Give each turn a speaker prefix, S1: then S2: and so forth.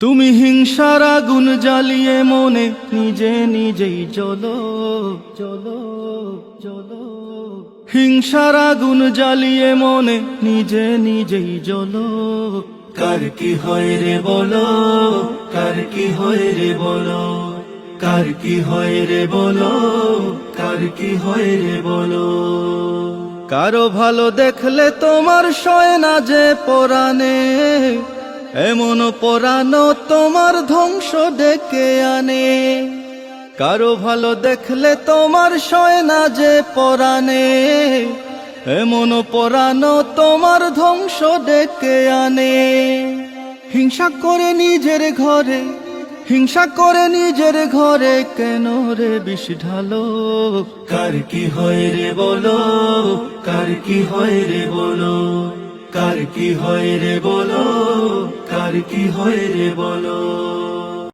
S1: তুমি হিংসার আগুন জ্বালিয়ে মনে নিজে নিজেই চলো চলো চলো হিংসার আগুন জ্বালিয়ে মনে নিজে নিজেই চলো কার কি হয় রে বলো, কার কি হয় রে বলো? কার কি হয় রে বলো, কার কি হয় রে বলো? কারও ভালো দেখলে তোমার সয় না যে পরাণে। এমন পরানো তোমার ধ্বংস ডেকে আনে। কারও ভালো দেখলে তোমার সয় না যে পরাণে। এমন পরাণ তোমার ধ্বংস ডেকে আনে। হিংসা করে নিজের ঘরে, হিংসা করে নিজের ঘরে কেন রে বিষ ঢালো? কার কি হয় রে বলো, কার কি হয় রে বলো, কার কি হয় রে বলো? কি হয় রে বলো?